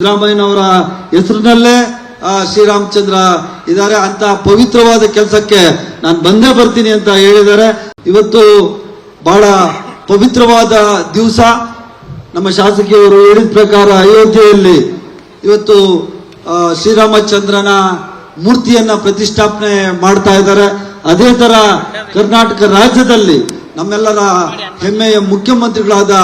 ಸಿದ್ದರಾಮಯ್ಯನವರ ಹೆಸರಿನಲ್ಲೇ ಶ್ರೀರಾಮಚಂದ್ರ ಇದ್ದಾರೆ. ಅಂತ ಪವಿತ್ರವಾದ ಕೆಲಸಕ್ಕೆ ನಾನು ಬಂದೇ ಬರ್ತೀನಿ ಅಂತ ಹೇಳಿದ್ದಾರೆ. ಇವತ್ತು ಬಹಳ ಪವಿತ್ರವಾದ ದಿವಸ. ನಮ್ಮ ಶಾಸಕಿಯವರು ಹೇಳಿದ ಪ್ರಕಾರ ಅಯೋಧ್ಯೆಯಲ್ಲಿ ಇವತ್ತು ಶ್ರೀರಾಮಚಂದ್ರನ ಮೂರ್ತಿಯನ್ನ ಪ್ರತಿಷ್ಠಾಪನೆ ಮಾಡ್ತಾ ಇದ್ದಾರೆ. ಅದೇ ತರ ಕರ್ನಾಟಕ ರಾಜ್ಯದಲ್ಲಿ ನಮ್ಮೆಲ್ಲರ ಹೆಮ್ಮೆಯ ಮುಖ್ಯಮಂತ್ರಿಗಳಾದ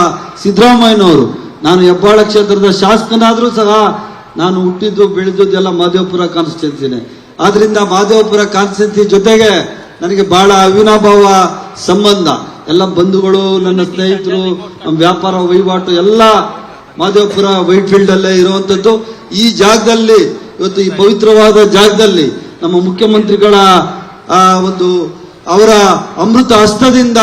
ಸಿದ್ದರಾಮಯ್ಯನವರು ನಾನು ಹೆಬ್ಬಾಳ ಕ್ಷೇತ್ರದ ಶಾಸಕನಾದರೂ ಸಹ ನಾನು ಹುಟ್ಟಿದ್ದು ಬೆಳೆದಿದ್ದೆಲ್ಲ ಮಾದೇವಪುರ ಕಾನ್ಸ್ಟಿಟ್ಯೂನ್ಸಿನೇ ಆದ್ರಿಂದ ಮಾದೇವಪುರ ಕಾನ್ಸ್ಟಿಟ್ಯೂನ್ಸಿ ಜೊತೆಗೆ ನನಗೆ ಬಹಳ ಅವಿನಾಭಾವ ಸಂಬಂಧ. ಎಲ್ಲ ಬಂಧುಗಳು, ನನ್ನ ಸ್ನೇಹಿತರು, ನಮ್ಮ ವ್ಯಾಪಾರ, ವಹಿವಾಟು ಎಲ್ಲ ಮಾದೇವಪುರ ವೈಟ್ ಫೀಲ್ಡ್ ಅಲ್ಲೇ ಇರುವಂತದ್ದು. ಈ ಜಾಗದಲ್ಲಿ, ಇವತ್ತು ಈ ಪವಿತ್ರವಾದ ಜಾಗದಲ್ಲಿ ನಮ್ಮ ಮುಖ್ಯಮಂತ್ರಿಗಳ, ಆ, ಒಂದು ಅವರ ಅಮೃತ ಹಸ್ತದಿಂದ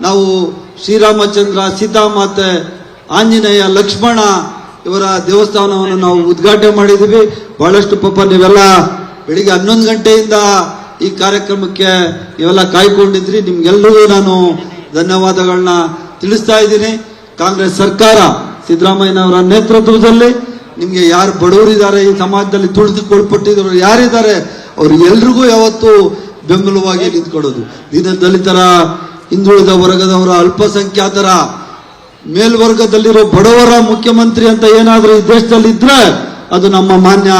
ನಾವು ಶ್ರೀರಾಮಚಂದ್ರ, ಸೀತಾಮಾತೆ ಆಂಜನೇಯ, ಲಕ್ಷ್ಮಣ ಇವರ ದೇವಸ್ಥಾನವನ್ನು ನಾವು ಉದ್ಘಾಟನೆ ಮಾಡಿದ್ದೀವಿ. ಬಹಳಷ್ಟು ಪಾಪ ನೀವೆಲ್ಲ ಬೆಳಿಗ್ಗೆ ಹನ್ನೊಂದು ಗಂಟೆಯಿಂದ ಈ ಕಾರ್ಯಕ್ರಮಕ್ಕೆ ಇವೆಲ್ಲ ಕಾಯ್ಕೊಂಡಿದ್ರಿ. ನಿಮ್ಗೆಲ್ಲರಿಗೂ ನಾನು ಧನ್ಯವಾದಗಳನ್ನ ತಿಳಿಸ್ತಾ ಇದ್ದೀನಿ. ಕಾಂಗ್ರೆಸ್ ಸರ್ಕಾರ ಸಿದ್ದರಾಮಯ್ಯನವರ ನೇತೃತ್ವದಲ್ಲಿ ನಿಮ್ಗೆ ಯಾರು ಬಡವರಿದ್ದಾರೆ ಈ ಸಮಾಜದಲ್ಲಿ ತುಳಿದುಕೊಳ್ಪಟ್ಟಿದ್ರು ಯಾರಿದ್ದಾರೆ? ಅವ್ರು ಎಲ್ರಿಗೂ ಯಾವತ್ತು ಬೆಂಬಲವಾಗಿ ನಿಂತ್ಕೊಳ್ಳೋದು. ದೀನ ದಲಿತರ ಹಿಂದುಳಿದ ವರ್ಗದವರ ಅಲ್ಪಸಂಖ್ಯಾತರ ಮೇಲ್ವರ್ಗದಲ್ಲಿರೋ ಬಡವರ ಮುಖ್ಯಮಂತ್ರಿ ಅಂತ ಏನಾದರೂ ಈ ದೇಶದಲ್ಲಿ ಇದ್ರೆ ಅದು ನಮ್ಮ ಮಾನ್ಯ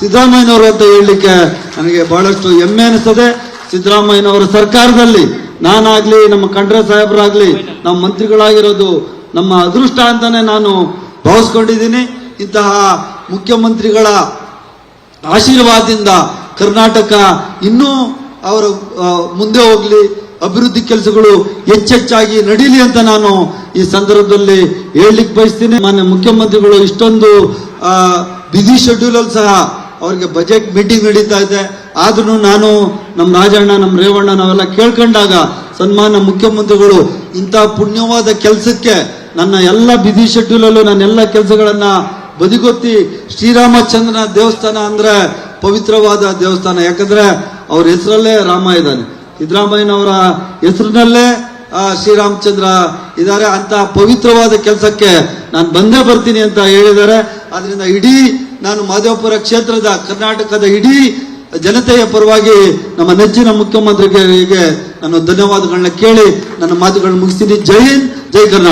ಸಿದ್ದರಾಮಯ್ಯನವರು ಅಂತ ಹೇಳಲಿಕ್ಕೆ ನನಗೆ ಬಹಳಷ್ಟು ಹೆಮ್ಮೆ ಅನಿಸ್ತದೆ. ಸಿದ್ದರಾಮಯ್ಯನವರ ಸರ್ಕಾರದಲ್ಲಿ ನಾನಾಗ್ಲಿ, ನಮ್ಮ ಖಂಡ್ರೆ ಸಾಹೇಬರಾಗ್ಲಿ, ನಮ್ಮ ಮಂತ್ರಿಗಳಾಗಿರೋದು ನಮ್ಮ ಅದೃಷ್ಟ ಅಂತಾನೆ ನಾನು ಭಾವಿಸ್ಕೊಂಡಿದ್ದೀನಿ. ಇಂತಹ ಮುಖ್ಯಮಂತ್ರಿಗಳ ಆಶೀರ್ವಾದದಿಂದ ಕರ್ನಾಟಕ ಇನ್ನೂ ಅವರು ಮುಂದೆ ಹೋಗ್ಲಿ. ಅಭಿವೃದ್ಧಿ ಕೆಲಸಗಳು ಹೆಚ್ಚೆಚ್ಚಾಗಿ ನಡೀಲಿ ಅಂತ ನಾನು ಈ ಸಂದರ್ಭದಲ್ಲಿ ಹೇಳಲಿಕ್ಕೆ ಬಯಸ್ತೀನಿ. ಮಾನ್ಯ ಮುಖ್ಯಮಂತ್ರಿಗಳು ಇಷ್ಟೊಂದು ಬಿಸಿ ಶೆಡ್ಯೂಲ್ ಅಲ್ಲಿ ಸಹ ಅವರಿಗೆ ಬಜೆಟ್ ಮೀಟಿಂಗ್ ನಡೀತಾ ಇದೆ. ಆದ್ರೂ ನಾನು ನಮ್ಮ ರಾಜಣ್ಣ, ನಮ್ಮ ರೇವಣ್ಣ ನಾವೆಲ್ಲ ಕೇಳ್ಕೊಂಡಾಗ ಸನ್ಮಾನ ಮುಖ್ಯಮಂತ್ರಿಗಳು ಇಂಥ ಪುಣ್ಯವಾದ ಕೆಲಸಕ್ಕೆ ನನ್ನ ಎಲ್ಲ ಅಲ್ಲೂ ನನ್ನ ಎಲ್ಲ ಕೆಲಸಗಳನ್ನ ಬದಿಗೊತ್ತಿ ಶ್ರೀರಾಮಚಂದ್ರನ ದೇವಸ್ಥಾನ ಅಂದ್ರೆ ಪವಿತ್ರವಾದ ದೇವಸ್ಥಾನ. ಯಾಕಂದ್ರೆ ಅವ್ರ ಹೆಸರಲ್ಲೇ ರಾಮ ಇದ್ದಾನೆ. ಸಿದ್ದರಾಮಯ್ಯನವರ ಹೆಸರಿನಲ್ಲೇ ಶ್ರೀರಾಮಚಂದ್ರ ಇದ್ದಾರೆ. ಅಂತ ಪವಿತ್ರವಾದ ಕೆಲಸಕ್ಕೆ ನಾನು ಬಂದೇ ಬರ್ತೀನಿ ಅಂತ ಹೇಳಿದ್ದಾರೆ. ಅದರಿಂದ ಇಡೀ ನಾನು ಮಾದೇವಪುರ ಕ್ಷೇತ್ರದ, ಕರ್ನಾಟಕದ ಇಡೀ ಜನತೆಯ ಪರವಾಗಿ ನಮ್ಮ ನೆಚ್ಚಿನ ಮುಖ್ಯಮಂತ್ರಿಗಳಿಗೆ ನಾನು ಧನ್ಯವಾದಗಳನ್ನ ಕೇಳಿ ನನ್ನ ಮಾತುಗಳನ್ನು ಮುಗಿಸ್ತೀನಿ. ಜೈ ಹಿಂದ್, ಜೈ ಕರ್ನಾಟಕ.